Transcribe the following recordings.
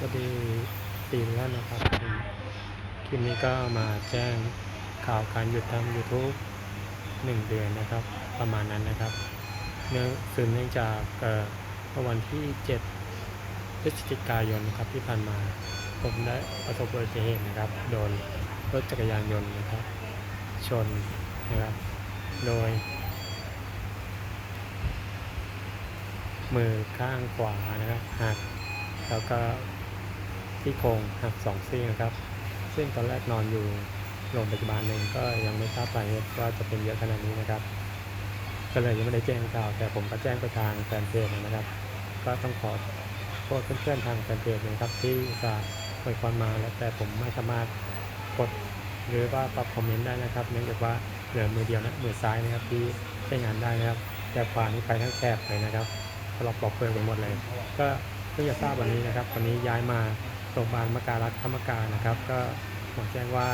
สวัสดีตีนแล้วนะครับคลิปนี้ก็มาแจ้งข่าวการหยุดทำ YouTube หนึ่งเดือนนะครับ ประมาณนั้นนะครับ เนื่องสืบเนื่องจากเอ่อเมื่อวันที่ 7 พฤศจิกายนนะครับ ที่ผ่านมาผมได้ประสบอุบัติเหตุนะครับ โดนรถจักรยานยนต์นะครับ ชนนะครับ โดย มือข้างขวานะครับหักแล้วก็ ที่โครงหักสองซี่นะครับ ซึ่งตอนแรกนอนอยู่โรงพยาบาลหนึ่งก็ยังไม่ทราบสาเหตุว่าจะเป็นเยอะขนาดนี้นะครับ ก็เลยยังไม่ได้แจ้งข่าว แต่ผมก็แจ้งไปทางแฟนเพจนะครับ ก็ต้องขอโทษเพื่อนๆทางแฟนเพจนะครับ ที่จะเปิดความมาแล้วแต่ผมไม่สามารถกดหรือว่าตอบคอมเมนต์ได้นะครับ เนื่องจากว่าเหลือมือเดียวนะมือซ้ายนะครับที่ใช้งานได้นะครับ แต่ขวานี้ไปทั้งแถบเลยนะครับถลอกปลอกเปลือกไปหมดเลย ก็เพิ่งจะทราบวันนี้นะครับวันนี้ย้ายมา รงพยาบาลมการัฐธรรมการนะครับ ก็หมอแจ้งว่า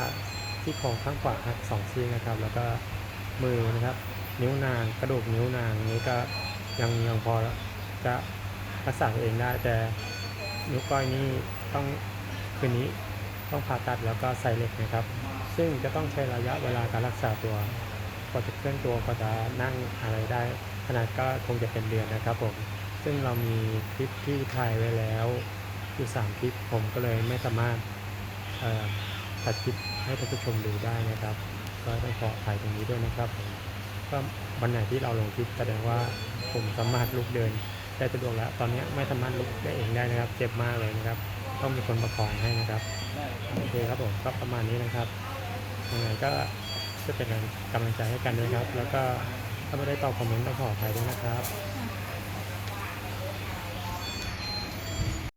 ที่โครงข้างขวาหักสองซี่นะครับ แล้วก็มือนะครับนิ้วนางกระดูกนิ้วนางนี้ก็ยังยังพอจะรักษาตัวเองได้ แต่นิ้วก้อยนี้ต้องคืนนี้ต้องผ่าตัดแล้วก็ใส่เหล็กนะครับ ซึ่งจะต้องใช้ระยะเวลาการรักษาตัวกว่าจะเคลื่อนตัวกว่าจะนั่งอะไรได้ ขนาดก็คงจะเป็นเดือนนะครับผมซึ่งเรามีคลิปที่ถ่ายไว้แล้ว อยู่สามคลิปผมก็เลยไม่สามารถตัดคลิปให้ท่านผู้ชมดูได้นะครับ ก็ต้องขออภัยตรงนี้ด้วยนะครับผมก็วันไหนที่เราลงคลิปแสดงว่าผมสามารถลุกเดินได้สะดวกแล้ว ตอนนี้ไม่สามารถลุกได้เองได้นะครับ เจ็บมากเลยนะครับ ต้องมีคนประคองให้นะครับโอเคครับผมก็ประมาณนี้นะครับยังไงก็จะเป็นกำลังใจให้กันด้วยครับ แล้วก็ถ้าไม่ได้ตอบคอมเมนต์ต้องขออภัยด้วยนะครับ